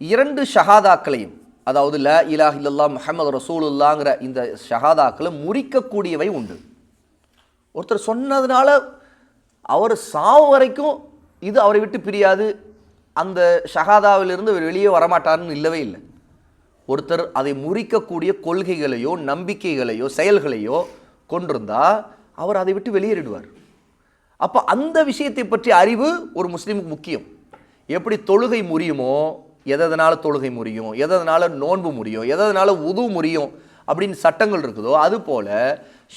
இரண்டு ஷஹாதாக்களையும் அதாவது ல இலாஹ் இல்லல்லா முஹமது ரசூலுல்லாங்கிற இந்த ஷஹாதாக்களை முறிக்கக்கூடியவை உண்டு. ஒருத்தர் சொன்னதுனால அவர் சாவு வரைக்கும் இது அவரை விட்டு பிரியாது. அந்த ஷஹாதாவிலிருந்து அவர் வெளியே வரமாட்டார்னு இல்லவே இல்லை. ஒருத்தர் அதை முறிக்கக்கூடிய கொள்கைகளையோ நம்பிக்கைகளையோ செயல்களையோ கொண்டிருந்தால் அவர் அதை விட்டு வெளியேறிடுவார். அப்போ அந்த விஷயத்தை பற்றிய அறிவு ஒரு முஸ்லீமுக்கு முக்கியம். எப்படி தொழுகை முறியுமோ எதனால் தொழுகை முறியும் எதனால் நோன்பு முறியும் எதனால் உது முறியும் அப்படின்னு சட்டங்கள் இருக்குதோ அதுபோல்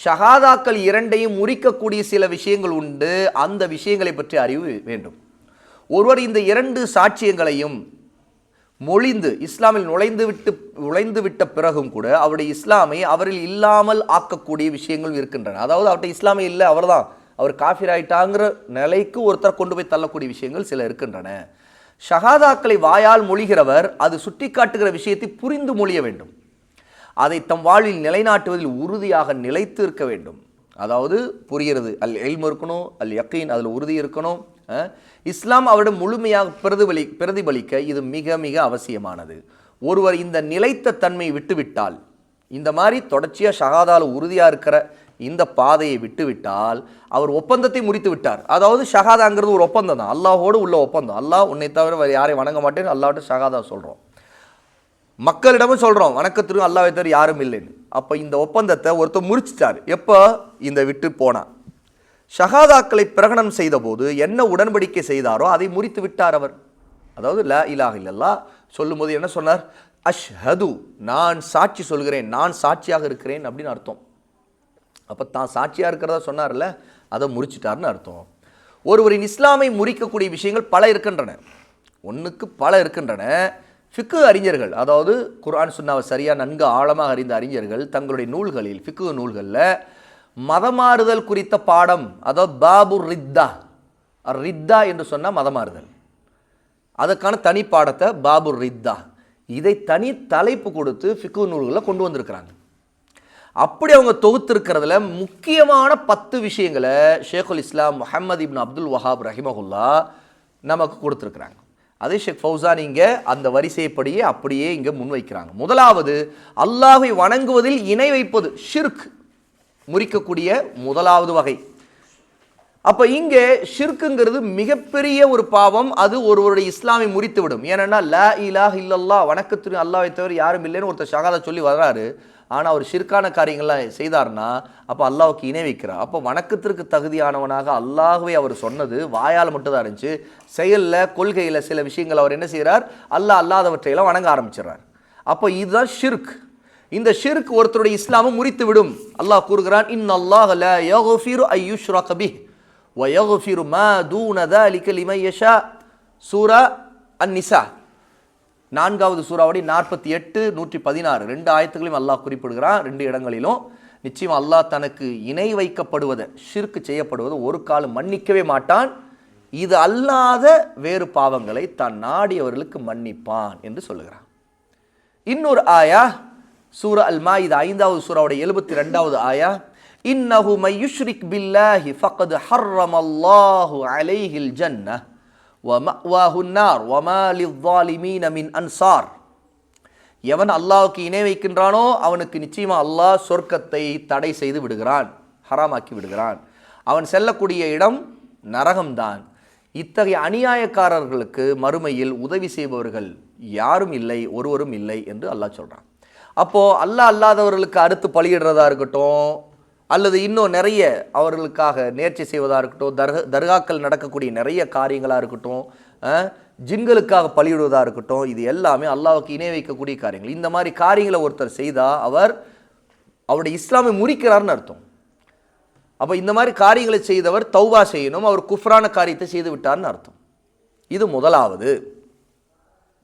ஷஹாதாக்கள் இரண்டையும் முறிக்கக்கூடிய சில விஷயங்கள் உண்டு. அந்த விஷயங்களை பற்றி அறிவு வேண்டும். ஒருவர் இந்த இரண்டு சாட்சியங்களையும் மொழிந்து இஸ்லாமில் நுழைந்து விட்டு நுழைந்து விட்ட பிறகும் கூட அவருடைய இஸ்லாமை அவரில் இல்லாமல் ஆக்கக்கூடிய விஷயங்கள் இருக்கின்றன. அதாவது அவர்கிட்ட இஸ்லாமே இல்லை அவர்தான். அவர் காஃபிராயிட்டாங்கிற நிலைக்கு ஒருத்தர் கொண்டு போய் தள்ளக்கூடிய விஷயங்கள் சில இருக்கின்றன. ஷஹாதாக்களை வாயால் மொழிகிறவர் அது சுட்டிக்காட்டுகிற விஷயத்தை புரிந்து மொழிய வேண்டும். அதை தம் வாழ்வில் நிலைநாட்டுவதில் உறுதியாக நிலைத்து இருக்க வேண்டும். அதாவது புரிகிறது. அல் எல்ம் இருக்கணும் அல் யக்கீன் அதில் உறுதி இருக்கணும் இஸ்லாம் அவரிடம் முழுமையாக பிரதிபலி பிரதிபலிக்க இது மிக மிக அவசியமானது. ஒருவர் இந்த நிலைத்த தன்மை விட்டுவிட்டால் இந்த மாதிரி தொடர்ச்சியாக ஷஹாதால உறுதியாக இருக்கிற இந்த பாதையை விட்டுவிட்டால் அவர் ஒப்பந்தத்தை முறித்து விட்டார். அதாவது ஷஹாதாங்கிறது ஒரு ஒப்பந்தம் தான். அல்லாஹோடு உள்ள ஒப்பந்தம். அல்லாஹ் உன்னை தவிர வேறு யாரையும் வணங்க மாட்டேன்னு அல்லாட்ட ஷஹாதா சொல்கிறோம் மக்களிடமும் சொல்கிறோம் வணக்கத்திற்கும் அல்லாவை தவிர யாரும் இல்லைன்னு. அப்போ இந்த ஒப்பந்தத்தை ஒருத்தர் முறிச்சிட்டார். எப்போ? இந்த விட்டு போனார் ஷஹாதாக்களை பிரகடனம் செய்தபோது என்ன உடன்படிக்கை செய்தாரோ அதை முறித்து விட்டார் அவர். அதாவது ல இலாக இல்லல்லா சொல்லும்போது என்ன சொன்னார்? அஷ்ஹது நான் சாட்சி சொல்கிறேன். நான் சாட்சியாக இருக்கிறேன் அப்படின்னு அர்த்தம். அப்போ தான் சாட்சியாக இருக்கிறதா சொன்னார்ல அதை முறிச்சிட்டார்னு அர்த்தம். ஒருவரின் இஸ்லாமை முறிக்கக்கூடிய விஷயங்கள் பல இருக்கின்றன. ஒன்றுக்கு பல இருக்கின்றன. ஃபிக்கு அறிஞர்கள் அதாவது குர்ஆன் சுன்னாவை சரியாக நன்கு ஆழமாக அறிந்த அறிஞர்கள் தங்களுடைய நூல்களில் ஃபிக்கு நூல்களில் மதமாறுதல் குறித்த பாடம் அதாவது பாபு ரித்தா ரித்தா என்று சொன்னால் மதமாறுதல். அதற்கான தனி பாடத்தை பாபு ரித்தா. இதை தனி தலைப்பு கொடுத்து ஃபிக்கு நூல்களில் கொண்டு வந்திருக்கிறாங்க. அப்படி அவங்க தொகுத்திருக்கிறதுல முக்கியமான பத்து விஷயங்களை ஷேகுல் இஸ்லாம் முஹம்மது இப்னு அப்துல் வஹாப் ரஹிமஹுல்லா நமக்கு கொடுத்துருக்குறாங்க. அதே ஷேக் ஃபௌசான் இங்கே அந்த வரிசைப்படியே அப்படியே இங்கே முன்வைக்கிறாங்க. முதலாவது அல்லாஹை வணங்குவதில் இணை வைப்பது ஷிர்க் முறிக்கக்கூடிய முதலாவது வகை. அப்போ இங்கே ஷிர்க்குங்கிறது மிகப்பெரிய ஒரு பாவம். அது ஒருவருடைய இஸ்லாமை முறித்து விடும் ஏன்னா ல இலாஹ் இல்லல்லா வணக்கத்திற்கு அல்லாவை தவிர யாரும் இல்லைன்னு ஒருத்தர் ஷகாதா சொல்லி வர்றாரு. ஆனால் அவர் ஷிர்கான காரியங்கள்லாம் செய்தார்னா அப்போ அல்லாவுக்கு இணை வைக்கிறார். அப்போ வணக்கத்திற்கு தகுதியானவனாக அல்லாஹுவை அவர் சொன்னது வாயால் மட்டும்தான் இருந்துச்சு. செயலில் கொள்கையில் சில விஷயங்கள் அவர் என்ன செய்கிறார் அல்லாஹ் அல்லாதவற்றையெல்லாம் வணங்க ஆரம்பிச்சிடறார். அப்போ இதுதான் ஷிர்க். இந்த ஷிர்க் ஒருத்தருடைய இஸ்லாமும் முறித்து விடும் அல்லாஹ் கூறுகிறான் இன் அல்லாஹ் ஐயுஷ்ரா கபி வயகுஃபிரு மா தூனதாலிக்க லிமையஷா சூரா அந்நிசா நான்காவது சூறாவடி நாற்பத்தி எட்டு நூற்றி பதினாறு. ரெண்டு ஆயத்துகளையும் அல்லாஹ் குறிப்பிடுகிறான். ரெண்டு இடங்களிலும். நிச்சயம் அல்லாஹ் தனக்கு இணை வைக்கப்படுவதை ஷிர்க்கு செய்யப்படுவதை ஒரு காலம் மன்னிக்கவே மாட்டான். இது அல்லாத வேறு பாவங்களை தான் நாடியவர்களுக்கு மன்னிப்பான் என்று சொல்லுகிறான். இன்னொரு ஆயா சூர அல்மா இது ஐந்தாவது சூறாவுடைய எழுபத்தி ரெண்டாவது ஆயா இன்னஹு மையுஷ்ரிக் பில்லாஹி ஃபகது ஹர்ரம் அல்லாஹு அலைஹில் ஜன்ன வமவாஹுன்னார் வமாலி வாலிமீன மின் அன்சார் எவன் அல்லாஹுக்கு இணை வைக்கின்றானோ அவனுக்கு நிச்சயமாக அல்லாஹ் சொர்க்கத்தை தடை செய்து விடுகிறான் ஹராமாக்கி விடுகிறான். அவன் செல்லக்கூடிய இடம் நரகம்தான். இத்தகைய அநியாயக்காரர்களுக்கு மறுமையில் உதவி செய்பவர்கள் யாரும் இல்லை ஒருவரும் இல்லை என்று அல்லாஹ் சொல்கிறான் அப்போது அல்லாஹ் அல்லாதவர்களுக்கு அறுத்து பலியிடுறதா இருக்கட்டும் அல்லது இன்னும் நிறைய அவர்களுக்காக நேர்ச்சி செய்வதாக இருக்கட்டும் தர்க தர்காக்கள் நடக்கக்கூடிய நிறைய காரியங்களாக இருக்கட்டும் ஜின்களுக்காக பலியிடுவதாக இருக்கட்டும் இது எல்லாமே அல்லாவுக்கு இணை வைக்கக்கூடிய காரியங்கள். இந்த மாதிரி காரியங்களை ஒருத்தர் செய்தால் அவர் அவருடைய இஸ்லாமை முறிக்கிறார்னு அர்த்தம். அப்போ இந்த மாதிரி காரியங்களை செய்தவர் தௌபா செய்யணும் அவர் குஃப்ரான காரியத்தை செய்து விட்டார்னு அர்த்தம். இது முதலாவது.